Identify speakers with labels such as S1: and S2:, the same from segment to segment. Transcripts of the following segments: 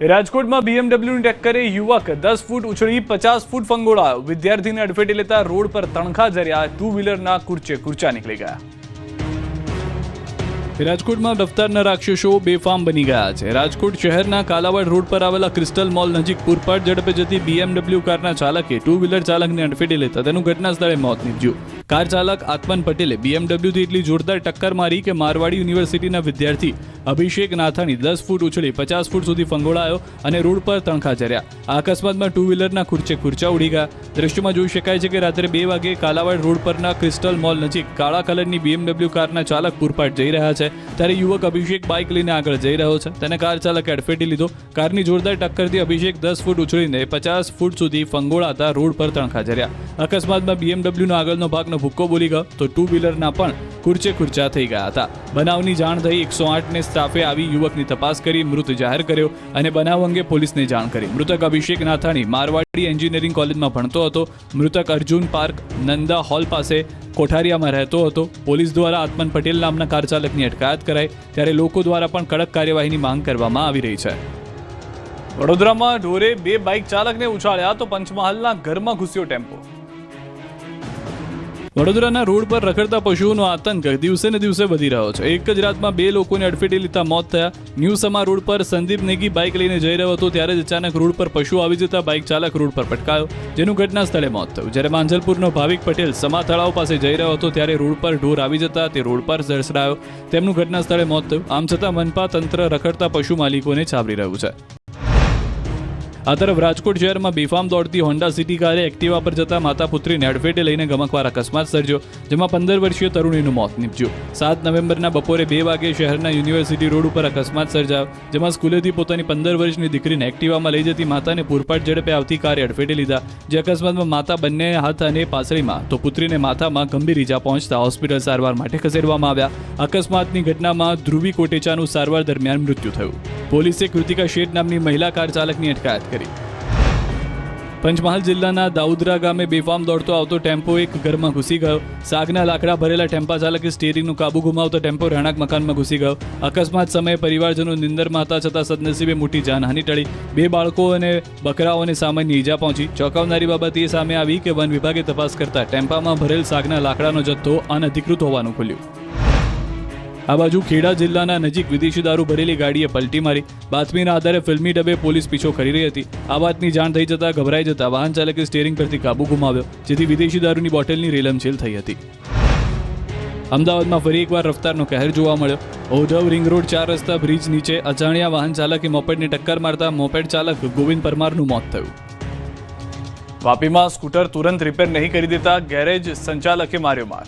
S1: રાજકોટમાં બીએમડબ્લ્યુની ટક્કરે યુવક દસ ફૂટ ઉછળી પચાસ ફૂટ ફંગોળાયો વિદ્યાર્થીને અડફેટે લેતા રોડ પર તણખા જર્યા ટુ વ્હીલરના કુરચે કુરચા નીકળી ગયા. રાજકોટમાં રફતારના રાક્ષસો બેફામ બની ગયા છે. રાજકોટ શહેરના કાલાવાડ રોડ પર આવેલા ક્રિસ્ટલ મોલ નજીક પૂરપાટ ઝડપે જતી બીએમડબ્લ્યુ કારના ચાલકે ટુ વ્હીલર ચાલકને અડફેટે લેતા તેનું ઘટના સ્થળે મોત નીપજ્યું. કાર ચાલક આત્મન પટેલે બીએમડબ્લ્યુથી એટલી જોરદાર ટક્કર મારી કે મારવાડી યુનિવર્સિટીના વિદ્યાર્થી અભિષેક નાથાણી દસ ફૂટ ઉછળી પચાસ ફૂટ સુધી ફંગોળાયો અને રોડ પર તણખા ચર્યા આ અકસ્માતમાં ટુ વ્હીલરના ખુરચે ખુરચા ઉડી ગયા. દ્રશ્યમાં જોઈ શકાય છે કે રાત્રે બે વાગે કાલાવાડ રોડ પરના ક્રિસ્ટલ મોલ નજીક કાળા કલરની બીએમડબ્લ્યુ કારના ચાલક પૂરપાટ જઈ રહ્યા છે. ત્યારે યુવક અભિષેક બાઇક લઈને આગળ જઈ રહ્યો છે. તેને કાર ચાલકે અડફેટી લીધો. કારની જોરદાર ટક્કરથી અભિષેક દસ ફૂટ ઉછળીને પચાસ ફૂટ સુધી ફંગોળાતા રોડ પર તણખા જર્યા અકસ્માતમાં બીએમડબ્લ્યુનો આગળનો ભાગનો ભૂક્કો બોલી ગયો તો ટુ વ્હીલરના પણ ખુરચે ખુરચા થઈ ગયા હતા. બનાવની જાણ થઈ એકસો આઠને સ્ટાફે આવી યુવકની તપાસ કરી, મૃત જાહેર કર્યો અને બનાવ અંગે પોલીસને જાણ કરી. મૃતક અભિષેક નાથાણી મારવાડી એન્જિનિયરિંગ કોલેજમાં ભણતો હતો. મૃતક અર્જુન પાર્ક નંદા હોલ પાસે કોઠારિયામાં રહેતો હતો. પોલીસ દ્વારા આત્મન પટેલ નામના કાર ચાલકની અટકાયત કરાઈ, ત્યારે લોકો દ્વારા પણ કડક કાર્યવાહીની માંગ કરવામાં આવી રહી છે. વડોદરામાં ઢોરે બે બાઇક ચાલકને ઉછાળ્યા તો પંચમહાલના ઘરમાં ઘૂસ્યો ટેમ્પો. વડોદરાના રોડ પર રખડતા પશુઓનો આતંક દિવસે ને દિવસે વધી રહ્યો છે. એક જ રાતમાં બે લોકોને અડફેટે લીધા મોત થયા. ન્યૂ સમા રોડ પર સંદીપ નેગી બાઇક લઈને જઈ રહ્યો હતો ત્યારે જ અચાનક રોડ પર પશુ આવી જતા બાઇક ચાલક રોડ પર પટકાયો. જેનું ઘટના સ્થળે મોત થયું. જ્યારે માંજલપુરનો ભાવિક પટેલ સમા તળાવ પાસે જઈ રહ્યો હતો ત્યારે રોડ પર ઢોર આવી જતા તે રોડ પર ઝરસડાયો તેમનું ઘટના સ્થળે મોત થયું. આમ છતાં મનપા તંત્ર રખડતા પશુ માલિકોને છાબરી રહ્યું છે. આ તરફ રાજકોટ શહેરમાં બેફામ દોડતી હોન્ડા સિટી કારે એક્ટિવા પર જતા માતા પુત્રીને અડફેટે લઈને ગમકવાર અકસ્માત સર્જ્યો, જેમાં પંદર વર્ષીય તરુણીનું મોત નીપજ્યું. સાત નવેમ્બરના બપોરે બે વાગે શહેરના યુનિવર્સિટી રોડ ઉપર અકસ્માત સર્જાયો, જેમાં સ્કૂલેથી પોતાની પંદર વર્ષની દીકરીને એક્ટિવામાં લઈ જતી માતાને પૂરપાટ ઝડપે આવતી કારે અડફેટે લીધા, જે અકસ્માતમાં માતા બંને હાથ અને પાસળીમાં, તો પુત્રીને માથામાં ગંભીર ઈજા પહોંચતા હોસ્પિટલ સારવાર માટે ખસેડવામાં આવ્યા. અકસ્માતની ઘટનામાં ધ્રુવી કોટેચાનું સારવાર દરમિયાન મૃત્યુ થયું. પોલીસે કૃતિકા શેઠ નામની મહિલા કાર ચાલકની અટકાયત કરી. પંચમહાલ જિલ્લાના દાઉદરા ગામે બેફામ દોડતો આવતો ટેમ્પો એક ઘરમાં ઘૂસી ગયો. સાગના લાકડા ભરેલા ટેમ્પા ચાલકે સ્ટીરિંગનું કાબુ ગુમાવતો ટેમ્પો રહેણાંક મકાનમાં ઘૂસી ગયો. અકસ્માત સમયે પરિવારજનો નિંદરમાં હતા છતાં સદનસીબે મોટી જાનહાની ટળી. બે બાળકો અને બકરાઓને સામાન્ય ઈજા પહોંચી. ચોંકાવનારી બાબત એ સામે આવી કે વન વિભાગે તપાસ કરતા ટેમ્પામાં ભરેલ સાગના લાકડાનો જથ્થો અનધિકૃત હોવાનું ખુલ્યું. આ બાજુ ખેડા જિલ્લાના નજીક વિદેશી દારૂ ભરેલી ગાડીએ પલટી મારી. બાતમીના આધારે ફિલ્મી ડબે પોલીસ પીછો કરી રહી હતી. આ વાતની જાણ થઈ જતા ગભરાઈ જતા વાહન ચાલકે સ્ટેરિંગ પરથી કાબુ ગુમાવ્યો, જેથી વિદેશી દારૂની બોટલની રેલમછેલ થઈ હતી. અમદાવાદમાં ફરી એકવાર રફતારનો કહેર જોવા મળ્યો. ઓઢવ રિંગ રોડ ચાર રસ્તા બ્રિજ નીચે અજાણ્યા વાહન ચાલકે મોપેડને ટક્કર મારતા મોપેડ ચાલક ગોવિંદ પરમારનું મોત થયું. વાપીમાં સ્કૂટર તુરંત રિપેર નહીં કરી દેતા ગેરેજ સંચાલકે માર્યો માર.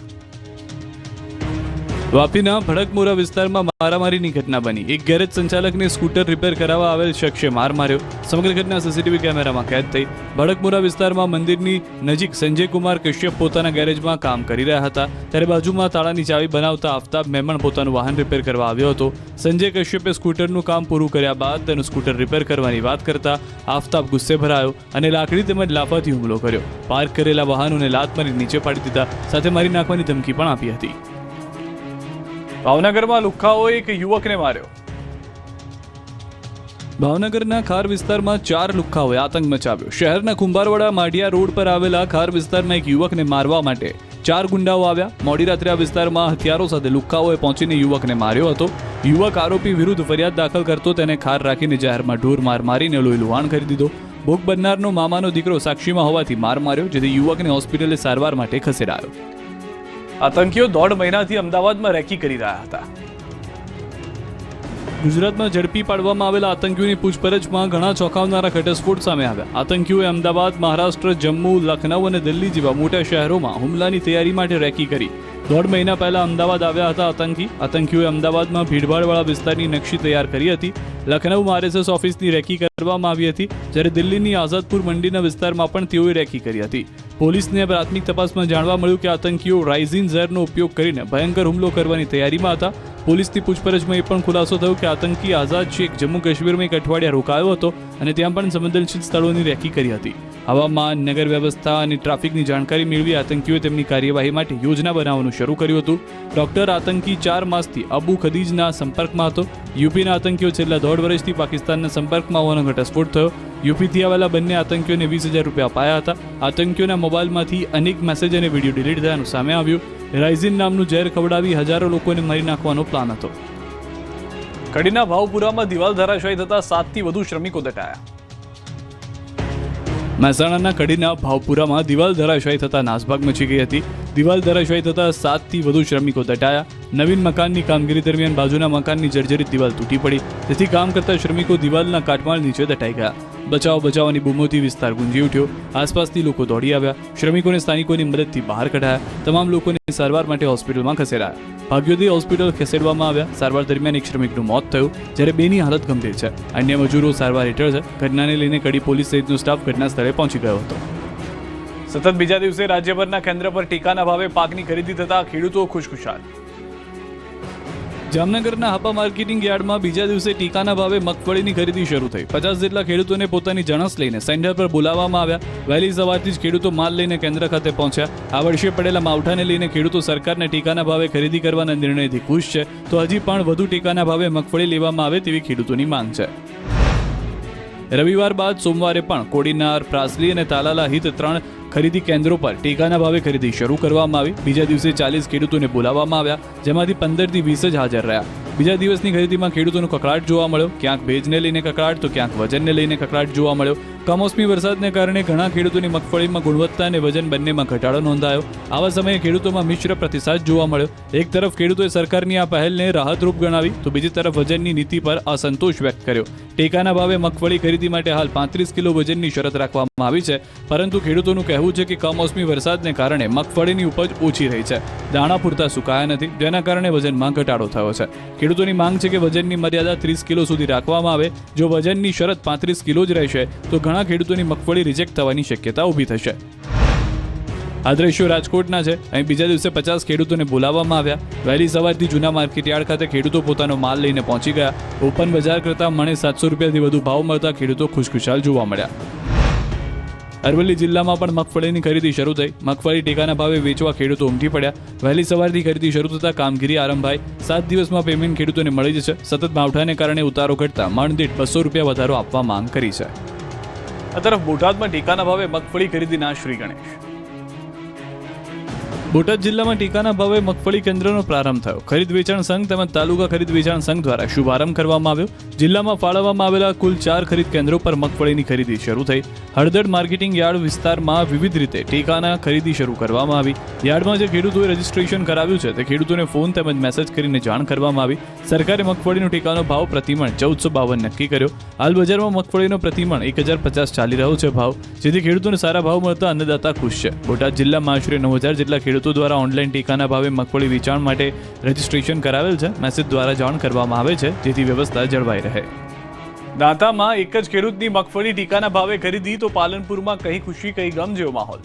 S1: વાપીના ભડકમોરા વિસ્તારમાં મારામારીની ઘટના બની. એક ગેરેજ સંચાલકને સ્કૂટર રિપેર કરાવવા આવેલ શખ્સે માર માર્યો. સમગ્ર ઘટના સીસીટીવી કેમેરામાં કેદ થઈ. ભડકમોરા વિસ્તારમાં મંદિરની નજીક સંજય કુમાર કશ્યપ પોતાના ગેરેજમાં કામ કરી રહ્યા હતા. ત્યારે બાજુમાં તાળાની ચાવી બનાવતા આફતાબ મેમણ પોતાનું વાહન રિપેર કરવા આવ્યો હતો. સંજય કશ્યપે સ્કૂટરનું કામ પૂરું કર્યા બાદ તેનું સ્કૂટર રિપેર કરવાની વાત કરતા આફતાબ ગુસ્સે ભરાયો અને લાકડી તેમજ લાફાથી હુમલો કર્યો. પાર્ક કરેલા વાહનોને લાત મારી નીચે પાડી દીધા. સાથે મારી નાખવાની ધમકી પણ આપી હતી. ભાવનગરમાં લુખ્ખાઓએ એક યુવકને માર્યો. ભાવનગરના ખાર વિસ્તારમાં ચાર લુખ્ખાઓએ આતંક મચાવ્યો. શહેરના કુંભારવાડા માઢિયા રોડ પર આવેલા ખાર વિસ્તારમાં એક યુવકને મારવા માટે ચાર ગુંડાઓ આવ્યા. મોડી રાત્રે આ વિસ્તારમાં હથિયારો સાથે લુખ્ખાઓએ પહોંચીને યુવકને માર્યો હતો. યુવક આરોપી વિરુદ્ધ ફરિયાદ દાખલ કરતો તેને ખાર રાખીને જાહેરમાં ઢોર માર મારીને લોહી લુહાણ કરી દીધો. ભોગ બનનારનો મામાનો દીકરો સાક્ષીમાં હોવાથી માર માર્યો, જેથી યુવકને હોસ્પિટલે સારવાર માટે ખસેડાયો. આતંકીઓ દોઢ મહિનાથી અમદાવાદમાં રેકી કરી રહ્યા હતા. ગુજરાતમાં ઝડપી પાડવામાં આવેલા આતંકીઓની પૂછપરછમાં ઘણા ચોંકાવનારા ઘટસ્ફોટ સામે આવ્યા. આતંકીઓએ અમદાવાદ, મહારાષ્ટ્ર, જમ્મુ, લખનઉ અને દિલ્હી જેવા મોટા શહેરોમાં હુમલાની તૈયારી માટે રેકી કરી. દોઢ મહિના પહેલા અમદાવાદ આવ્યા હતા આતંકી. આતંકીઓએ અમદાવાદમાં ભીડભાડવાળા વિસ્તારની નકશી તૈયાર કરી હતી. લખનઉમાં આરએસએસ ઓફિસની રેકી કરવામાં આવી હતી. જ્યારે દિલ્હીની આઝાદપુર મંડીના વિસ્તારમાં પણ તેઓએ રેકી કરી હતી. પોલીસને પ્રાથમિક તપાસમાં જાણવા મળ્યું કે આતંકીઓ રાઇઝિન ઝેરનો ઉપયોગ કરીને ભયંકર હુમલો કરવાની તૈયારીમાં હતા. પોલીસની પૂછપરછમાં એ પણ ખુલાસો થયો કે આતંકી આઝાદ શેખ જમ્મુ કાશ્મીરમાં એક અઠવાડિયા રોકાયો હતો અને ત્યાં પણ સંવેદનશીલ સ્થળોની રેકી કરી હતી. હવામાન, નગર વ્યવસ્થા અને ટ્રાફિકની જાણકારી મેળવી આતંકીઓએ તેમની કાર્યવાહી માટે યોજના બનાવવાનું શરૂ કર્યું હતું. ડોક્ટર આતંકી ચાર માસથી અબુ ખદીજના સંપર્કમાં હતો. યુપીના આતંકીઓ છેલ્લા દોઢ વર્ષથી પાકિસ્તાનના સંપર્કમાં હોવાનો ઘટસ્ફોટ થયો. યુપીથી આવેલા બંને આતંકીઓને વીસ હજાર રૂપિયા અપાયા હતા. આતંકીઓના મોબાઈલમાંથી અનેક મેસેજ અને વીડિયો ડિલીટ થયાનું સામે આવ્યું. રાઇઝિન નામનું ઝેર ખવડાવી હજારો લોકોને મારી નાખવાનો પ્લાન હતો. કડીના ભાવપુરામાં દિવાલ ધરાશાયી થતા સાતથી વધુ શ્રમિકો દટાયા. મહેસાણાના કડીના ભાવપુરામાં દિવાલ ધરાશાયી થતા નાસભાગ મચી ગઈ હતી. દિવાલ ધરાશાયી થતા સાતથી વધુ શ્રમિકો દટાયા. નવીન મકાનની કામગીરી દરમિયાન બાજુના મકાનની જર્જરિત દિવાલ તૂટી પડી. જેથી કામ કરતા શ્રમિકો દિવાલના કાટમાળ નીચે દટાઈ ગયા. બચાવ બચાવની બૂમોથી વિસ્તાર ગુંજી ઉઠ્યો. આસપાસથી લોકો દોડી આવ્યા. શ્રમિકોને સ્થાનિકોની મદદથી બહાર કઢાયા. તમામ લોકોને સારવાર માટે હોસ્પિટલમાં ખસેડાયા. ભાગ્યોદય હોસ્પિટલ ખસેડવામાં આવ્યા. સારવાર દરમિયાન એક શ્રમિકનું મોત થયું, જ્યારે બેની હાલત ગંભીર છે. અન્ય મજૂરો સારવાર હેઠળ છે. ઘટનાને લઈને કડી પોલીસ સહિતનો સ્ટાફ ઘટના સ્થળે પહોંચી ગયો હતો. સતત બીજા દિવસે રાજ્યભરના કેન્દ્ર પર ટીકાના ભાવે પાકની ખરીદી થતા ખેડૂતો ખુશખુશાલ. જામનગરના હાપા માર્કેટિંગ યાર્ડમાં બીજા દિવસે ટીકાના ભાવે મગફળીની ખરીદી શરૂ થઈ. પચાસ જેટલા ખેડૂતોને પોતાની જણસ લઈને સેન્ટર પર બોલાવવામાં આવ્યા. વહેલી સવારથી જ ખેડૂતો માલ લઈને કેન્દ્ર ખાતે પહોંચ્યા. આ વર્ષે પડેલા માવઠાને લઈને ખેડૂતો સરકારને ટીકાના ભાવે ખરીદી કરવાના નિર્ણયથી ખુશ છે. તો હજી પણ વધુ ટીકાના ભાવે મગફળી લેવામાં આવે તેવી ખેડૂતોની માંગ છે. રવિવાર બાદ સોમવારે પણ કોડીનાર, પ્રાસલી અને તાલાલા હિત ત્રણ ખરીદી કેન્દ્રો પર ટેકાના ભાવે ખરીદી શરૂ કરવામાં આવી. બીજા દિવસે ચાલીસ ખેડૂતોને બોલાવવામાં આવ્યા, જેમાંથી પંદરથી વીસ જ હાજર રહ્યા. બીજા દિવસની ખરીદીમાં ખેડૂતોનો કકળાટ જોવા મળ્યો. ક્યાંક ભેજને લઈને કકળાટ, તો ક્યાંક વજનને લઈને કકળાટ જોવા મળ્યો. કમોસમી વરસાદને કારણે ઘણા ખેડૂતોની મગફળીમાં ગુણવત્તા અને વજન બંનેમાં ઘટાડો નોંધાયો. આવા સમયે ખેડૂતોમાં મિશ્ર પ્રતિસાદ જોવા મળ્યો. એક તરફ ખેડૂતોએ સરકારની આ પહેલને રાહતરૂપ ગણાવી, તો બીજી તરફ વજનની નીતિ પર અસંતોષ વ્યક્ત કર્યો. ટેકાના ભાવે મગફળી ખરીદી માટે હાલ પાંત્રીસ કિલો વજનની શરત રાખવામાં આવી છે, પરંતુ ખેડૂતોનું કહેવું છે કે કમોસમી વરસાદને કારણે મગફળીની ઉપજ ઓછી રહી છે. દાણા પૂરતા સુકાયા નથી, જેના કારણે વજનમાં ઘટાડો થયો છે. ખેડૂતોની માંગ છે કે વજનની મર્યાદા ત્રીસ કિલો સુધી રાખવામાં આવે. જો વજનની શરત પાંત્રીસ કિલો જ રહેશે, તો ઘણા ખેડૂતોની મગફળી રિજેક્ટ થવાની શક્યતા ઊભી થશે. આ દ્રશ્યો રાજકોટના છે. અહીં બીજા દિવસે પચાસ ખેડૂતોને બોલાવવામાં આવ્યા. વહેલી સવારથી જૂના માર્કેટયાર્ડ ખાતે ખેડૂતો પોતાનો માલ લઈને પહોંચી ગયા. ઓપન બજાર કરતાં મણે સાતસો રૂપિયાથી વધુ ભાવ મળતા ખેડૂતો ખુશખુશાલ જોવા મળ્યા. અરવલ્લી જિલ્લામાં પણ મગફળીની ખરીદી શરૂ થઈ. મગફળી ટેકાના ભાવે વેચવા ખેડૂતો ઉમટી પડ્યા. વહેલી સવારથી ખરીદી શરૂ થતાં કામગીરી આરંભાઈ. સાત દિવસમાં પેમેન્ટ ખેડૂતોને મળી જશે. સતત માવઠાને કારણે ઉતારો ઘટતા મણ દીઠ બસો રૂપિયા વધારો આપવા માંગ કરી છે. આ તરફ બોટાદમાં ટેકાના ભાવે મગફળી ખરીદીના શ્રી ગણેશ. બોટાદ જિલ્લામાં ટીકાના ભાવે મગફળી કેન્દ્રનો પ્રારંભ થયો. ખરીદ વેચાણ સંઘ તેમજ તાલુકા ખરીદ વેચાણ સંઘ દ્વારા શુભારંભ કરવામાં આવ્યો. જિલ્લામાં ફાળવવામાં આવેલા કુલ ચાર ખરીદ કેન્દ્રો પર મગફળીની ખરીદી શરૂ થઈ. હળદર માર્કેટિંગ યાર્ડ વિસ્તારમાં વિવિધ રીતે ટેકાના ખરીદી શરૂ કરવામાં આવી. યાર્ડમાં જે ખેડૂતોએ રજીસ્ટ્રેશન કરાવ્યું છે તે ખેડૂતોને ફોન તેમજ મેસેજ કરીને જાણ કરવામાં આવી. સરકારે મગફળીનો ટેકાનો ભાવ પ્રતિમણ ચૌદસો બાવન નક્કી કર્યો. હાલ બજારમાં મગફળીનો પ્રતિમણ એક હજાર પચાસ ચાલી રહ્યો છે ભાવ, જેથી ખેડૂતોને સારા ભાવ મળતા અન્નદાતા ખુશ છે. બોટાદ જિલ્લામાં આશરે નવ હજાર જેટલા ખેડૂતો દ્વારા ઓનલાઈન ટેકાના ભાવે મગફળી વેચાણ માટે રજીસ્ટ્રેશન કરાવેલ છે. મેસેજ દ્વારા જાણ કરવામાં આવે છે, જેથી વ્યવસ્થા જળવાઈ રહે. દાંતામાં એક જ ખેડૂતની મગફળી ટીકાના ભાવે ખરીદી, તો પાલનપુરમાં કઈ ખુશી કહી ગમ જેવો માહોલ.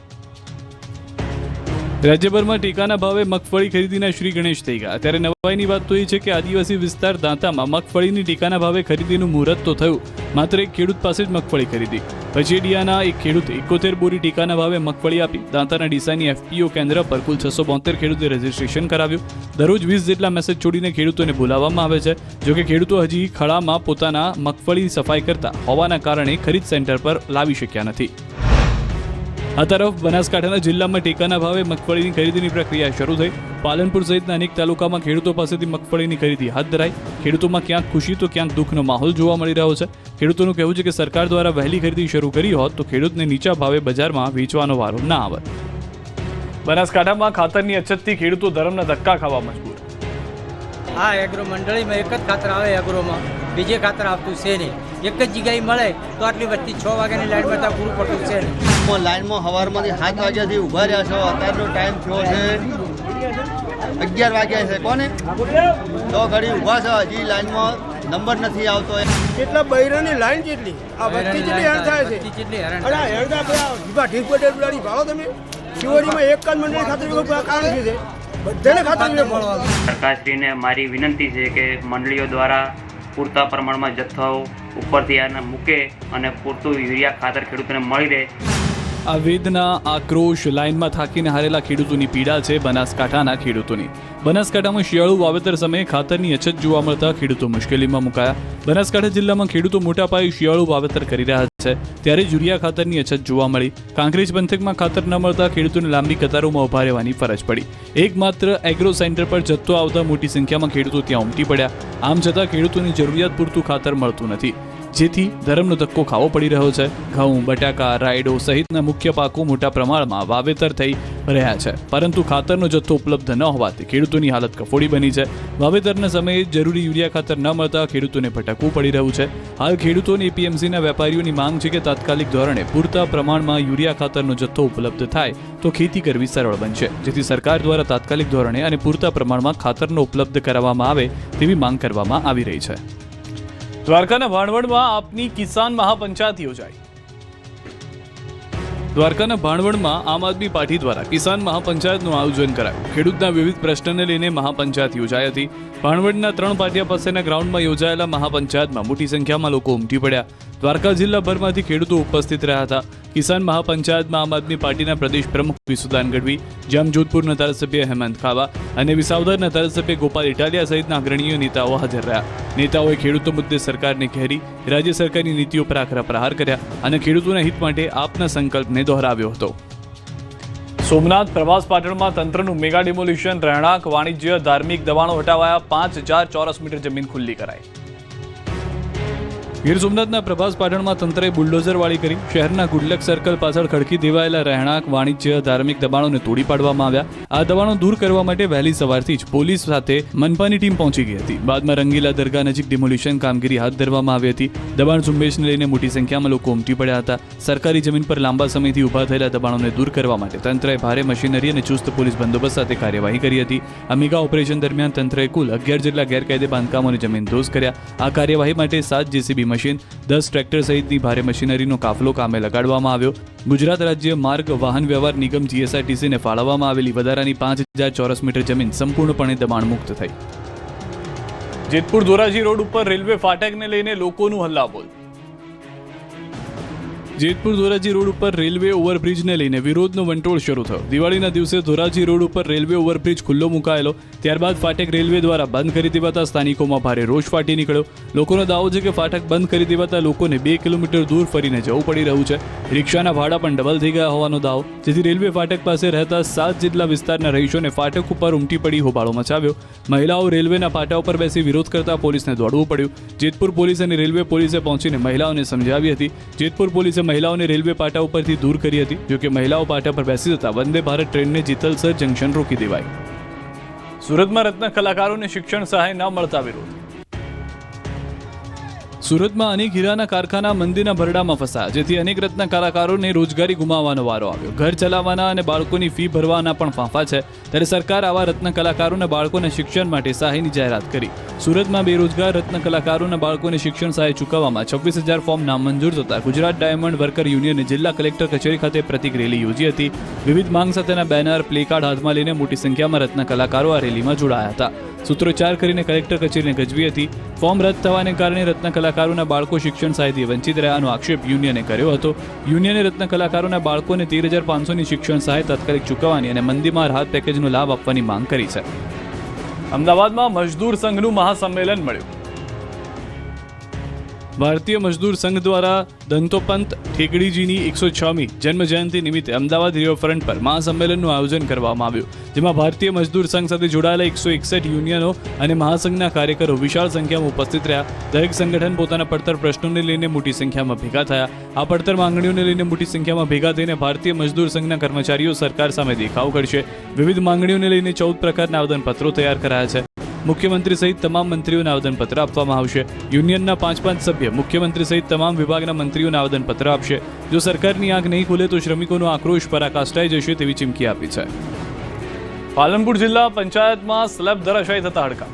S1: રાજ્યભરમાં ટેકાના ભાવે મગફળી ખરીદીના શ્રી ગણેશ થઈ ગયા. ત્યારે નવાઈની વાત તો એ છે કે આદિવાસી વિસ્તાર દાંતામાં મગફળીની ટેકાના ભાવે ખરીદીનું મુહૂર્ત તો થયું. માત્ર એક ખેડૂત પાસે જ મગફળી ખરીદી. પછેડિયાના એક ખેડૂતે એકોતેર બોરી ટેકાના ભાવે મગફળી આપી. દાંતાના ડીસાની એફપીઓ કેન્દ્ર પર કુલ છસો બોતેર ખેડૂતે રજીસ્ટ્રેશન કરાવ્યું. દરરોજ વીસ જેટલા મેસેજ છોડીને ખેડૂતોને બોલાવવામાં આવે છે. જોકે ખેડૂતો હજી ખળામાં પોતાના મગફળી સફાઈ કરતા હોવાના કારણે ખરીદ સેન્ટર પર લાવી શક્યા નથી. આ તરફ બનાસકાંઠાના જિલ્લામાં ટેકાના ભાવે મગફળીની ખરીદીની પ્રક્રિયા શરૂ થઈ. પાલનપુર સહિતના અનેક તાલુકામાં ખેડૂતો પાસેથી મગફળીની ખરીદી હાથ ધરાઈ. ખેડૂતોમાં ક્યાંક ખુશી તો ક્યાંક દુઃખનો માહોલ જોવા મળી રહ્યો છે. ખેડૂતોનું કહેવું છે કે સરકાર દ્વારા વહેલી ખરીદી શરૂ કરી હોત તો ખેડૂતને નીચા ભાવે બજારમાં વેચવાનો વારો ના આવે બનાસકાંઠામાં ખાતરની અછતથી ખેડૂતો ધર્મના ધક્કા ખાવા મજબૂર.
S2: હા એગ્રો મંડળીમાં એક જ ખાતર આવે એગ્રોમાં બીજે ખાતર આપતું છે નહીં. એક જ જગ્યાએ મળે તો આટલી વચ્ચે છ વાગ્યાની લાઈનમાં ત્યાં પૂરું પડતું છે.
S3: લાઈનમાં સવારમાંથી સાત વાગ્યાથી ઊભા રહ્યા છો. અત્યારનો ટાઈમ થયો છે અગિયાર વાગ્યા છે. કોને? તો ઘડી ઊભા છે. હજી લાઈનમાં નંબર નથી આવતો.
S4: કેટલા બૈરાની લાઈન કેટલી આ વસ્તી કેટલી હેરાન થાય છે.
S2: કેટલી હેરાન
S4: અરે આ હેરદા પેલા ઢીબા ઢીબ પટેલ પેલાની ભાળો તમે. શિવરીમાં એક જ મંડળી ખાતર કારણ છે બધાને ખાતર
S5: સરકારશ્રીને મારી વિનંતી છે કે મંડળીઓ દ્વારા પૂરતા પ્રમાણમાં જથ્થાઓ ઉપરથી આને મૂકે અને પૂરતું યુરિયા ખાતર ખેડૂતોને મળી રહે.
S1: આ વેદના, આક્રોશ, લાઇનમાં થાકીને હારેલા ખેડૂતોની પીડા છે બનાસકાંઠાના ખેડૂતોની. બનાસકાંઠામાં શિયાળુ વાવેતર સમયે ખાતરની અછત જોવા મળતા ખેડૂતો મુશ્કેલીમાં મુકાયા. બનાસકાંઠા જિલ્લામાં ખેડૂતો મોટા પાયે શિયાળુ વાવેતર કરી રહ્યા છે. ત્યારે યુરિયા ખાતરની અછત જોવા મળી. કાંકરેજ પંથકમાં ખાતર ન મળતા ખેડૂતોને લાંબી કતારોમાં ઊભા રહેવાની ફરજ પડી. એકમાત્ર એગ્રો સેન્ટર પર જથ્થો આવતા મોટી સંખ્યામાં ખેડૂતો ત્યાં ઉમટી પડ્યા. આમ છતાં ખેડૂતોની જરૂરિયાત પૂરતું ખાતર મળતું નથી. જેથી ધરમનો ધક્કો ખાવો પડી રહ્યો છે. ઘઉં, બટાકા, રાયડો સહિતના મુખ્ય પાકો મોટા પ્રમાણમાં વાવેતર થઈ રહ્યા છે. પરંતુ ખાતરનો જથ્થો ઉપલબ્ધ ન હોવાથી ખેડૂતોની હાલત કફોડી બની છે. વાવેતરના સમયે જરૂરી યુરિયા ખાતર ન મળતા ખેડૂતોને ભટકવું પડી રહ્યું છે. હાલ ખેડૂતોની એપીએમસીના વેપારીઓની માંગ છે કે તાત્કાલિક ધોરણે પૂરતા પ્રમાણમાં યુરિયા ખાતરનો જથ્થો ઉપલબ્ધ થાય તો ખેતી કરવી સરળ બનશે. જેથી સરકાર દ્વારા તાત્કાલિક ધોરણે અને પૂરતા પ્રમાણમાં ખાતરનો ઉપલબ્ધ કરાવવામાં આવે તેવી માંગ કરવામાં આવી રહી છે. દ્વારકાના ભાણવડમાં આપની કિસાન મહાપંચાયત યોજાઈ. દ્વારકાના ભાણવડમાં આમ આદમી પાર્ટી દ્વારા કિસાન મહાપંચાયતનું આયોજન કરાયું. ખેડૂતના વિવિધ પ્રશ્નને લઈને મહાપંચાયત યોજાઈ હતી. ભાણવડના ત્રણ પાટિયા પાસેના ગ્રાઉન્ડમાં યોજાયેલા મહાપંચાયતમાં મોટી સંખ્યામાં લોકો ઉમટી પડ્યા. દ્વારકા જિલ્લાભરમાંથી ખેડૂતો ઉપસ્થિત રહ્યા હતા. કિસાન મહાપંચાયતમાં આમ આદમી પાર્ટીના પ્રદેશ પ્રમુખ વિસુદાન ગઢવી, જામજોધપુરના ધારાસભ્ય હેમંત ખાવા અને વિસાવદરના ધારાસભ્ય ગોપાલ ઇટાલિયા સહિતના અગ્રણીય નેતાઓ હાજર રહ્યા. નેતાઓએ ખેડૂતો મુદ્દે સરકારને ઘેરી, રાજ્ય સરકારની નીતિઓ પર આકરા પ્રહાર કર્યા અને ખેડૂતોના હિત માટે આપના સંકલ્પને દોહરાવ્યો હતો. સોમનાથ પ્રવાસ પાટણમાં તંત્રનું મેગા ડિમોલિશન, રહેણાંક, વાણિજ્ય, ધાર્મિક દબાણો હટાવાયા પાંચ હજાર ચોરસ મીટર જમીન ખુલ્લી કરાઈ. ગીર સોમનાથના પ્રભાસ પાટણમાં તંત્રએ બુલડોઝર વાળી કરી શહેરના ગુડલક સર્કલ પાછળ ખડકી દેવાયેલા રહેણાંક, વાણિજ્ય, ધાર્મિક દબાણોને તોડી પાડવામાં આવ્યા. આ દબાણો દૂર કરવા માટે વહેલી સવારથી જ પોલીસ સાથે મનપાની ટીમ પહોંચી ગઈ હતી. બાદમાં રંગીલા દરગાહ નજીક ડિમોલિશન કામગીરી હાથ ધરવામાં આવી હતી. દબાણ ઝુંબેશને લઈને મોટી સંખ્યામાં લોકો ઉમટી પડ્યા હતા. સરકારી જમીન પર લાંબા સમયથી ઊભા થયેલા દબાણોને દૂર કરવા માટે તંત્રએ ભારે મશીનરી અને ચુસ્ત પોલીસ બંદોબસ્ત સાથે કાર્યવાહી કરી હતી. આ ઓપરેશન દરમિયાન તંત્રએ કુલ અગિયાર જેટલા ગેરકાયદે બાંધકામોની જમીન દોષ કર્યા. આ કાર્યવાહી માટે સાત જેસીબી મશીન, દસ ટ્રેક્ટર સહિતની ભારે મશીનરીનો કાફલો કામે લગાડવામાં આવ્યો. ગુજરાત રાજ્ય માર્ગ વાહન વ્યવહાર નિગમ જીએસઆરટીસીને ફાળવવામાં આવેલી વધારાની પાંચ હજાર ચોરસ મીટર જમીન સંપૂર્ણપણે દબાણમુક્ત થઈ. જેતપુર ધોરાજી રોડ ઉપર રેલવે ફાટકને લઈને લોકોનું હલ્લાબોલ જેતપુર ધોરાજી રોડ ઉપર રેલવે ઓવરબ્રિજને લઈને વિરોધનો વંટોળ શરૂ થયો. દિવાળીના દિવસે ધોરાજી રોડ ઉપર રેલવે ઓવરબ્રિજ ખુલ્લો મુકાયેલો. ત્યારબાદ ફાટક રેલવે દ્વારા બંધ કરી દેવાતા સ્થાનિકોમાં ભારે રોષ ફાટી નીકળ્યો. લોકોનો દાવો છે કે ફાટક બંધ કરી દેવાતા લોકોને બે કિલોમીટર દૂર ફરીને જવું પડી રહ્યું છે. રિક્ષાના ભાડા પણ ડબલ થઈ ગયા હોવાનો દાવો. જેથી રેલવે ફાટક પાસે રહેતા સાત જેટલા વિસ્તારના રહીશોને ફાટક ઉપર ઉમટી પડી હોબાળો મચાવ્યો. મહિલાઓ રેલવેના ફાટા ઉપર બેસી વિરોધ કરતા પોલીસને દોડવું પડ્યું. જેતપુર પોલીસ અને રેલવે પોલીસે પહોંચીને મહિલાઓને સમજાવી હતી. જેતપુર પોલીસે મહિલાઓને રેલવે પાટા ઉપરથી દૂર કરી હતી જોકે મહિલાઓ પાટા પર બેસી જતા વંદે ભારત ટ્રેનને જીતલસર જંકશન રોકી દેવાય. સુરતમાં રત્ન કલાકારોને શિક્ષણ સહાય ન મળતા વિરોધ. સુરતમાં અનેક હીરાના કારખાના મંદીના ભરડામાં ફસાયા, જેથી અનેક રત્ન કલાકારોને રોજગારી ગુમાવવાનો વારો આવ્યો. ઘર ચલાવવાના અને બાળકોની ફી ભરવાના પણ ફાંફા છે, ત્યારે સરકાર આવા રત્ન કલાકારોના બાળકોને શિક્ષણ માટે સહાયની જાહેરાત કરી. સુરતમાં બેરોજગાર રત્ન કલાકારોના બાળકોને શિક્ષણ સહાય ચૂકવવામાં છવ્વીસ હજાર ફોર્મ નામંજૂર થતા ગુજરાત ડાયમંડ વર્કર યુનિયને જિલ્લા કલેક્ટર કચેરી ખાતે પ્રતિક રેલી યોજી હતી. વિવિધ માંગ સાથેના બેનર પ્લેકાર્ડ હાથમાં લઈને મોટી સંખ્યામાં રત્ન કલાકારો આ રેલીમાં જોડાયા હતા. સૂત્રોચ્ચાર કરીને કલેક્ટર કચેરીને ગજવી હતી. ફોર્મ રદ થવાને કારણે રત્ન કલાકારોના બાળકો શિક્ષણ સહાયથી વંચિત રહ્યાનો આક્ષેપ યુનિયને કર્યો હતો. યુનિયને રત્ન કલાકારોના બાળકોને તેર હજાર પાંચસોની શિક્ષણ સહાય તાત્કાલિક ચૂકવવાની અને મંદીમાં રાહત પેકેજનો લાભ આપવાની માંગ કરી છે. અમદાવાદમાં મજદૂર સંઘનું મહાસંમેલન મળ્યું. ભારતીય મજદૂર સંઘ દ્વારા દંતોપંત ઠેકડીજીની એકસો છમી જન્મ જયંતિ નિમિત્તે અમદાવાદ રિવરફ્રન્ટ પર મહાસંમેલનનું આયોજન કરવામાં આવ્યું, જેમાં ભારતીય મજદૂર સંઘ સાથે જોડાયેલા એકસો એકસઠ યુનિયનો અને મહાસંઘના કાર્યકરો વિશાળ સંખ્યામાં ઉપસ્થિત રહ્યા. દરેક સંગઠન પોતાના પડતર પ્રશ્નોને લઈને મોટી સંખ્યામાં ભેગા થયા. આ પડતર માંગણીઓને લઈને મોટી સંખ્યામાં ભેગા થઈને ભારતીય મજદૂર સંઘના કર્મચારીઓ સરકાર સામે દેખાવ કરશે. વિવિધ માંગણીઓને લઈને ચૌદ પ્રકારના આવેદનપત્રો તૈયાર કરાયા છે. મુખ્યમંત્રી સહિત તમામ મંત્રીઓને આવેદનપત્ર આપવામાં આવશે. યુનિયનના પાંચ પાંચ સભ્ય મુખ્યમંત્રી સહિત તમામ વિભાગના મંત્રીઓને આવેદનપત્ર આપશે. જો સરકારની આંખ નહીં ખુલે તો શ્રમિકોનો આક્રોશ પરાકાષ્ટાઈ જશે તેવી ચીમકી આપી છે. પાલનપુર જિલ્લા પંચાયતમાં સ્લેબ ધરાશાયી થતા હડકા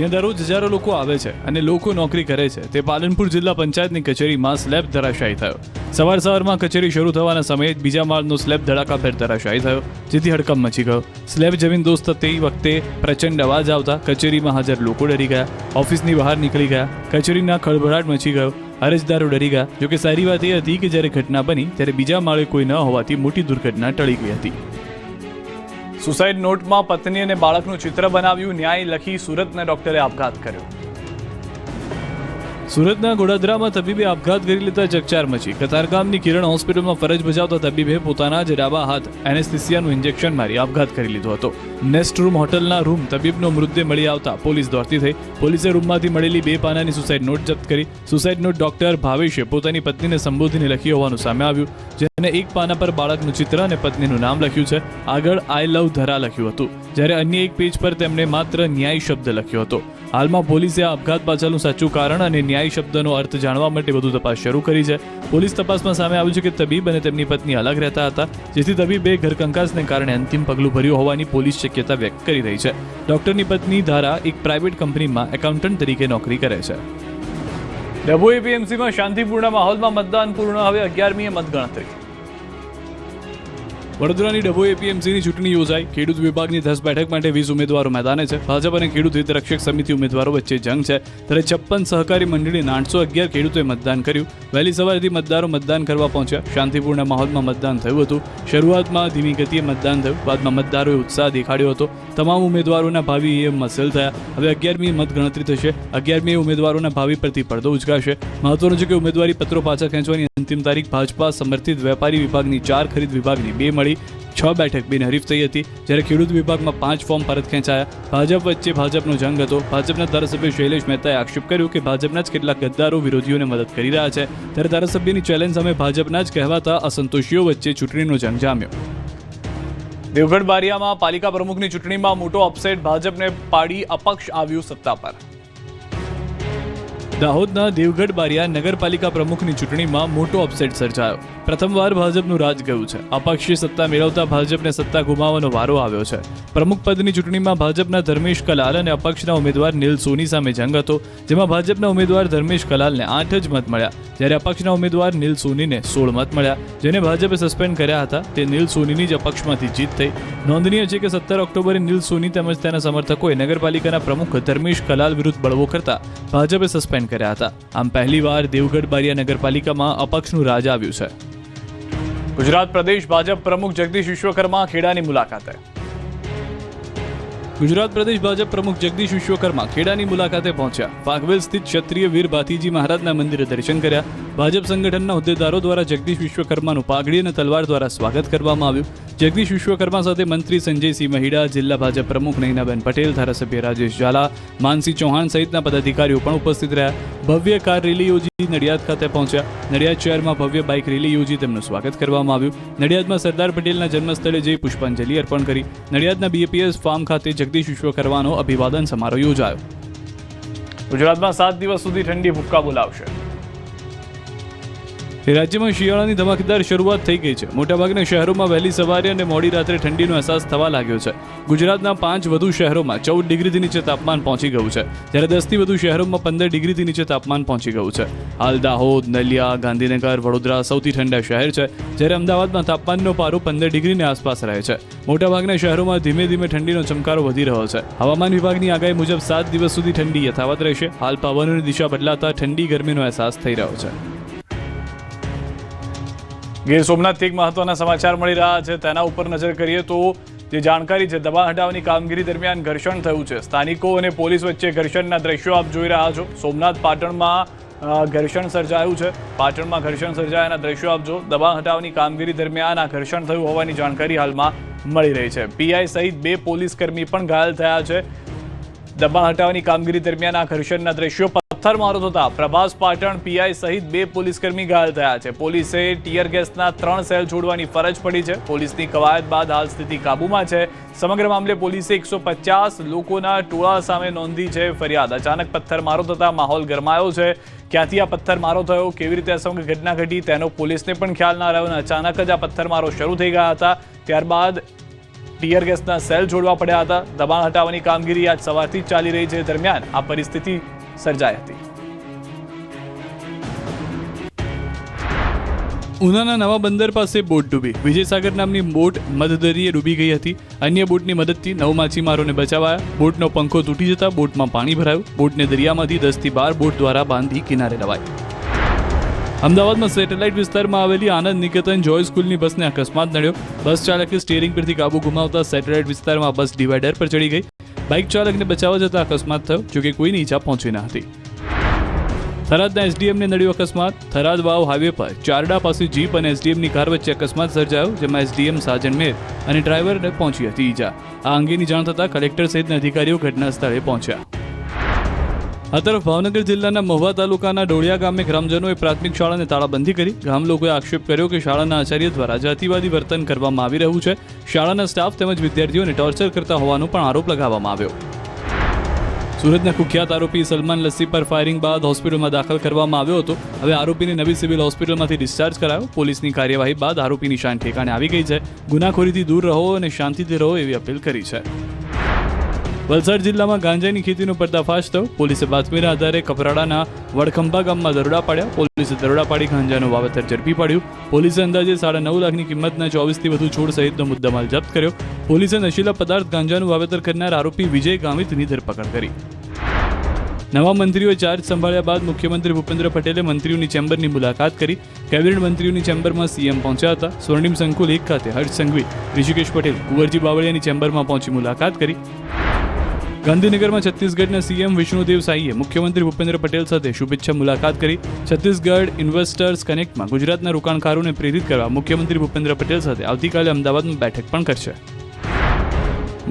S1: જ્યાં દરરોજ હજારો લોકો આવે છે અને લોકો નોકરી કરે છે. તે પાલનપુર જિલ્લા પંચાયતની કચેરીમાં સ્લેબ ધરાશાયી થયો. સવાર સવારમાં કચેરી શરૂ થવાના સમયે જ બીજા માળનો સ્લેબ ધડાકાભેર ધરાશાયી થયો. જેથી હડકંપ મચી ગયો. સ્લેબ જમીન દોસ્ત તે વખતે પ્રચંડ અવાજ આવતા કચેરીમાં હાજર લોકો ડરી ગયા. ઓફિસની બહાર નીકળી ગયા. કચેરીના ખળભળાટ મચી ગયો. અરજદારો ડરી ગયા. જોકે સારી વાત એ હતી કે જ્યારે ઘટના બની, ત્યારે બીજા માળે કોઈ ન હોવાથી મોટી દુર્ઘટના ટળી ગઈ હતી. સુસાઇડ નોટમાં પત્ની અને બાળકનું ચિત્ર બનાવ્યું ન્યાય લખી સુરતના ડોક્ટરે આપઘાત કર્યો. સુરતના ગોડાદરામાં તબીબે આપઘાત કરી લેતા ચકચાર મચી. કતારગામની કિરણ હોસ્પિટલમાં ફરજ બજાવતા તબીબે પોતાના જ ડાબા હાથ એનેસ્થિસિયાનું ઇન્જેક્શન મારી આપઘાત કરી લીધો હતો. નેસ્ટ રૂમ હોટલના રૂમ તબીબનો મૃતદેહ મળી આવતા પોલીસ દોડતી થઈ. પોલીસે રૂમમાંથી મળેલી બે પાનાની સુસાઇડ નોટ જપ્ત કરી. સુસાઇડ નોટ ડોક્ટર ભાવેશે પોતાની પત્નીને સંબોધીને લખી હોવાનું સામે આવ્યું, જેને એક પાના પર બાળકનું ચિત્ર અને પત્નીનું નામ લખ્યું છે. આગળ આઈ લવ ધરા લખ્યું હતું, જ્યારે અન્ય એક પેજ પર તેમણે માત્ર ન્યાય શબ્દ લખ્યો હતો. હાલમાં પોલીસે આ આપઘાત પાછળનું સાચું કારણ અને ન્યાય શબ્દનો અર્થ જાણવા માટે વધુ તપાસ શરૂ કરી છે. પોલીસ તપાસમાં સામે આવ્યું છે કે તબીબ અને તેમની પત્ની અલગ રહેતા હતા, જેથી તબીબે ઘરકંકાસને કારણે અંતિમ પગલું ભર્યું હોવાની પોલીસ શક્યતા વ્યક્ત કરી રહી છે. ડોક્ટરની પત્ની ધારા એક પ્રાઇવેટ કંપનીમાં એકાઉન્ટન્ટ તરીકે નોકરી કરે છે. ડભોઈ એપીએમસીમાં શાંતિપૂર્ણ માહોલમાં મતદાન પૂર્ણ, હવે અગિયારમીએ મતગણતરી. વડોદરાની ડબો એપીએમસીની ચૂંટણી યોજાઈ. ખેડૂત વિભાગની દસ બેઠક માટે વીસ ઉમેદવારો મેદાને છે. ભાજપ અને ખેડૂત હિત રક્ષક સમિતિ ઉમેદવારો વચ્ચે જંગ છે. ત્યારે છપ્પન સહકારી મંડળીના આઠસો અગિયાર ખેડૂતોએ મતદાન કર્યું. વહેલી સવારથી મતદારો મતદાન કરવા પહોંચ્યા. શાંતિપૂર્ણ માહોલમાં મતદાન થયું હતું. શરૂઆતમાં ધીમી ગતિએ મતદાન થયું. બાદમાં મતદારોએ ઉત્સાહ દેખાડ્યો હતો. તમામ ઉમેદવારોના ભાવિ ઈએમમાં સેલ થયા. હવે અગિયારમી મતગણતરી થશે. અગિયારમી ઉમેદવારોના ભાવિ પરથી પડદો ઉચકાશે. મહત્વનું છે કે ઉમેદવારી પત્રો પાછા ખેંચવાની અંતિમ તારીખ ભાજપા સમર્થિત વેપારી વિભાગની ચાર ખરીદ વિભાગની બે મળી. છ બેઠક બિનહરીફ થઈ હતી. જ્યારે ખેડૂત વિભાગમાં પાંચ ફોર્મ પરત ખેંચાયા. ભાજપ વચ્ચે ભાજપનો જંગ હતો. ભાજપના ધારાસભ્ય શૈલેષ મહેતાએ આક્ષેપ કર્યો કે ભાજપના જ કેટલાક ગદ્દારો વિરોધીઓને મદદ કરી રહ્યા છે. ત્યારે ધારાસભ્યની ચેલેન્જ સામે ભાજપના જ કહેવાતા અસંતોષીઓ વચ્ચે ચૂંટણીનો જંગ જામ્યો. દેવગઢ બારિયામાં પાલિકા પ્રમુખની ચૂંટણીમાં મોટો અપસેટ ભાજપને પાડી અપક્ષ આવ્યું સત્તા પર. દાહોદના દેવગઢ બારિયા નગરપાલિકા પ્રમુખની ચૂંટણીમાં મોટો અપસેટ સર્જાયો. પ્રથમવાર ભાજપનું રાજ ગયું છે. અપક્ષી સત્તા મેળવતા ભાજપને સત્તા ગુમાવવાનો વારો આવ્યો છે. પ્રમુખ પદની ચૂંટણીમાં ભાજપના ધર્મેશ કલાલ અને અપક્ષના ઉમેદવાર નીલ સોની સામે જંગ હતો, જેમાં ભાજપના ઉમેદવાર ધર્મેશ કલાલને આઠ જ મત મળ્યા. જ્યારે અપક્ષના ઉમેદવાર નીલ સોનીને સોળ મત મળ્યા. જેને ભાજપે સસ્પેન્ડ કર્યા હતા, તે નીલ સોનીની જ અપક્ષમાંથી જીત થઈ. નોંધનીય છે કે સત્તર ઓક્ટોબરે નીલ સોની તેમજ તેના સમર્થકોએ નગરપાલિકાના પ્રમુખ ધર્મેશ કલાલ વિરુદ્ધ બળવો કરતા ભાજપે સસ્પેન્ડ કર્યા હતા. આમ પહેલીવાર દેવગઢ બારિયા નગરપાલિકામાં અપક્ષનું રાજ આવ્યું છે. ગુજરાત પ્રદેશ ભાજપ પ્રમુખ જગદીશ વિશ્વકર્મા ખેડાની મુલાકાતે. ગુજરાત પ્રદેશ ભાજપ પ્રમુખ જગદીશ વિશ્વકર્મા ખેડાની મુલાકાતે પહોંચ્યા. ફાગવેલ સ્થિત ક્ષત્રિય વીર ભાતીજી મહારાજના મંદિરે દર્શન કર્યા. ભાજપ સંગઠનના હોદ્દેદારો દ્વારા જગદીશ વિશ્વકર્માનું પાઘડી અને તલવાર દ્વારા સ્વાગત કરવામાં આવ્યું. જગદીશ વિશ્વકર્મા સાથે મંત્રી સંજયસિંહ મહિડા, જિલ્લા ભાજપ પ્રમુખ નૈનાબેન પટેલ, ધારાસભ્ય રાજેશ ઝાલા માનસિંહ ચૌહાણ સહિતના પદાધિકારીઓ પણ ઉપસ્થિત રહ્યા. ભવ્ય કાર રેલી યોજી નડિયાદ ખાતે પહોંચ્યા. નડિયાદ શહેરમાં ભવ્ય બાઇક રેલી યોજી તેમનું સ્વાગત કરવામાં આવ્યું. નડિયાદમાં સરદાર પટેલના જન્મસ્થળે જઈ પુષ્પાંજલિ અર્પણ કરી. નડિયાદના બીએપીએસ ફાર્મ ખાતે જગદીશ વિશ્વકર્માનો અભિવાદન સમારોહ યોજાયો. ગુજરાતમાં સાત દિવસ સુધી ઠંડી ભૂક્કા બોલાવશે. રાજ્યમાં શિયાળાની ધમાકેદાર શરૂઆત થઈ ગઈ છે. મોટાભાગના શહેરોમાં વહેલી સવારે અને મોડી રાત્રે ઠંડીનો અહેસાસ થવા લાગ્યો છે. ગુજરાતના પાંચ વધુ શહેરોમાં ચૌદ ડિગ્રીથી નીચે તાપમાન પહોંચી ગયું છે. જ્યારે દસથી વધુ શહેરોમાં પંદર ડિગ્રીથી નીચે તાપમાન પહોંચી ગયું છે. હાલ દાહોદ, નલિયા, ગાંધીનગર, વડોદરા સૌથી ઠંડા શહેર છે, જ્યારે અમદાવાદમાં તાપમાનનો પારો પંદર ડિગ્રીની આસપાસ રહે છે. મોટાભાગના શહેરોમાં ધીમે ધીમે ઠંડીનો ચમકારો વધી રહ્યો છે. હવામાન વિભાગની આગાહી મુજબ સાત દિવસ સુધી ઠંડી યથાવત રહેશે. હાલ પવનોની દિશા બદલાતા ઠંડી ગરમીનો અહેસાસ થઈ રહ્યો છે. ગીર સોમનાથથી એક મહત્વના સમાચાર મળી રહ્યા છે. તેના ઉપર નજર કરીએ તો જે જાણકારી છે, દબાણ હટાવવાની કામગીરી દરમિયાન ઘર્ષણ થયું છે. સ્થાનિકો અને પોલીસ વચ્ચે ઘર્ષણના દ્રશ્યો આપ જોઈ રહ્યા છો. સોમનાથ પાટણમાં ઘર્ષણ સર્જાયું છે. પાટણમાં ઘર્ષણ સર્જાયાના દ્રશ્યો આપ જો. દબાણ હટાવવાની કામગીરી દરમિયાન આ ઘર્ષણ થયું હોવાની જાણકારી હાલમાં મળી રહી છે. પીઆઈ સહિત બે પોલીસ કર્મી પણ ઘાયલ થયા છે. દબાણ હટાવવાની કામગીરી દરમિયાન આ ઘર્ષણના દ્રશ્યો પથ્થરમારો થતા પ્રભાસ પાટણ, પીઆઈ સહિત બે પોલીસકર્મી ઘાયલ થયા છે. પોલીસે ટીયર ગેસના ત્રણ સેલ છોડવાની ફરજ પડી છે. પોલીસની કવાયત બાદ હાલ સ્થિતિ કાબૂમાં છે. સમગ્ર મામલે પોલીસે એકસો લોકોના ટોળા સામે નોંધી છે ફરિયાદ. અચાનક પથ્થરમારો થતા માહોલ ગરમાયો છે. ક્યાંથી આ પથ્થરમારો થયો, કેવી રીતે આ ઘટના ઘટી, તેનો પોલીસને પણ ખ્યાલ ના રહ્યો અને અચાનક જ આ પથ્થરમારો શરૂ થઈ ગયા હતા. ત્યારબાદ ટીયર ગેસના સેલ છોડવા પડ્યા હતા. દબાણ હટાવવાની કામગીરી આજ સવારથી ચાલી રહી છે. દરમિયાન આ પરિસ્થિતિ સર્જાઈ હતી. ઉનાના નવા બંદર પાસે બોટ ડૂબી. વિજયસાગર નામની બોટ મધદરીએ ડૂબી ગઈ હતી. અન્ય બોટની મદદથી નવ માછીમારોને બચાવાયા. બોટનો પંખો તૂટી જતા બોટમાં પાણી ભરાયું. બોટને દરિયામાંથી દસથી બાર બોટ દ્વારા બાંધી કિનારે લવાઈ અમદાવાદમાં સેટેલાઇટ વિસ્તારમાં આવેલી આનંદ નિકેતન જોય સ્કૂલની બસને અકસ્માત નડ્યો. બસ ચાલકે સ્ટીયરિંગ પરથી કાબુ ગુમાવતા સેટેલાઇટ વિસ્તારમાં બસ ડિવાઈડર પર ચડી ગઈ. બાઇક ચાલકને બચાવવા જતા અકસ્માત થયો જોકે કોઈની ઈજા પહોંચી ન હતી. થરાદના એસડીએમને નડ્યો અકસ્માત. થરાદ વાવ હાઈવે પર ચારડા પાસે જીપ અને એસડીએમની કાર વચ્ચે અકસ્માત સર્જાયો, જેમાં એસડીએમ સાજન મેર અને ડ્રાઈવરને પહોંચી હતી ઈજા. આ અંગેની જાણ થતાં કલેક્ટર સહિતના અધિકારીઓ ઘટના સ્થળે પહોંચ્યા. આ તરફ ભાવનગર જિલ્લાના મહુવા તાલુકાના ડોળિયા ગામે ગ્રામજનોએ પ્રાથમિક શાળાને તાળાબંધી કરી. ગામ લોકોએ આક્ષેપ કર્યો કે શાળાના આચાર્ય દ્વારા જાતિવાદી વર્તન કરવામાં આવી રહ્યું છે. શાળાના સ્ટાફ તેમજ વિદ્યાર્થીઓને ટોર્ચર કરતા હોવાનો પણ આરોપ લગાવવામાં આવ્યો. સુરતના કુખ્યાત આરોપી સલમાન લસ્સી પર ફાયરિંગ બાદ હોસ્પિટલમાં દાખલ કરવામાં આવ્યો હતો. હવે આરોપીને નવી સિવિલ હોસ્પિટલમાંથી ડિસ્ચાર્જ કરાયો. પોલીસની કાર્યવાહી બાદ આરોપીની શાન ઠેકાણે આવી ગઈ છે. ગુનાખોરીથી દૂર રહો અને શાંતિથી રહો એવી અપીલ કરી છે. વલસાડ જિલ્લામાં ગાંજાની ખેતીનો પર્દાફાશ થયો. પોલીસે બાતમીના આધારે કપરાડાના વડખંભા ગામમાં દરોડા પાડ્યા. પોલીસે દરોડા પાડી ગાંજાનું વાવેતર ઝડપી પાડ્યું. પોલીસે અંદાજે સાડા નવ લાખની કિંમતના ચોવીસથી વધુ છોડ સહિતનો મુદ્દામાલ જપ્ત કર્યો. પોલીસે નશીલા પદાર્થ ગાંજાનું વાવેતર કરનાર આરોપી વિજય ગામિતની ધરપકડ કરી. નવા મંત્રીઓ ચાર્જ સંભાળ્યા બાદ મુખ્યમંત્રી ભૂપેન્દ્ર પટેલે મંત્રીઓની ચેમ્બરની મુલાકાત કરી. કેબિનેટ મંત્રીઓની ચેમ્બરમાં સીએમ પહોંચ્યા હતા. સ્વર્ણિમ સંકુલ એક ખાતે હર્ષ સંઘવી, ઋષિકેશ પટેલ, કુંવરજી બાવળિયાની ચેમ્બરમાં પહોંચી મુલાકાત કરી. ગાંધીનગરમાં છત્તીસગઢના સીએમ વિષ્ણુદેવ સાઈએ મુખ્યમંત્રી ભૂપેન્દ્ર પટેલ સાથે શુભેચ્છા મુલાકાત કરી. છત્તીસગઢ ઇન્વેસ્ટર્સ કનેક્ટમાં ગુજરાતના રોકાણકારોને પ્રેરિત કરવા મુખ્યમંત્રી ભૂપેન્દ્ર પટેલ સાથે આવતીકાલે અમદાવાદમાં બેઠક પણ કરશે.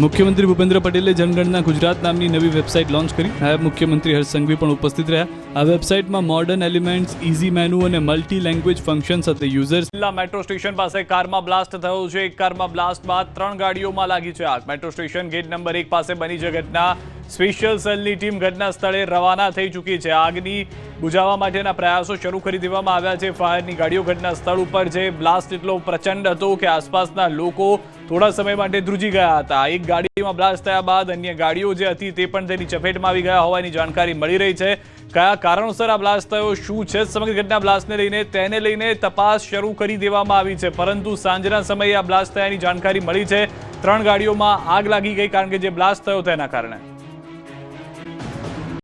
S1: મુખ્યમંત્રી ભૂપેન્દ્ર પટેલે જનગણના ગુજરાત નામની નવી વેબસાઇટ લોન્ચ કરી. નાયબ મુખ્યમંત્રી હર્ષ સંઘવી પણ ઉપસ્થિત રહ્યા. આ વેબસાઇટમાં મોડર્ન એલિમેન્ટ્સ ઇઝી મેનુ અને મલ્ટી લેંગ્વેજ ફંક્શન સાથે યુઝર્સ જિલ્લા મેટ્રો સ્ટેશન પાસે કારમાં બ્લાસ્ટ થયો છે. એક કારમાં બ્લાસ્ટ બાદ ત્રણ ગાડીઓમાં લાગી છે આગ. મેટ્રો સ્ટેશન ગેટ નંબર એક પાસે બની છે ઘટના સ્પેશિયલ સેલની ટીમ ઘટના સ્થળે રવાના થઈ ચૂકી છે. આગની બુઝાવવા માટેના પ્રયાસો શરૂ કરી દેવામાં આવ્યા છે. ફાયરની ગાડીઓ ઘટના સ્થળ ઉપર જે બ્લાસ્ટ એટલો પ્રચંડ હતો કે આસપાસના લોકો થોડા સમય માટે ધ્રુજી ગયા હતા. એક ગાડીમાં બ્લાસ્ટ થયા બાદ અન્ય ગાડીઓ જે હતી તે પણ તેની ચપેટમાં આવી ગયા હોવાની જાણકારી મળી રહી છે. કયા કારણોસર આ બ્લાસ્ટ થયો? શું છે સમગ્ર ઘટના બ્લાસ્ટને લઈને? તેને લઈને તપાસ શરૂ કરી દેવામાં આવી છે. પરંતુ સાંજના સમયે આ બ્લાસ્ટ થયાની જાણકારી મળી છે. ત્રણ ગાડીઓમાં આગ લાગી ગઈ કારણ કે જે બ્લાસ્ટ થયો તેના કારણે.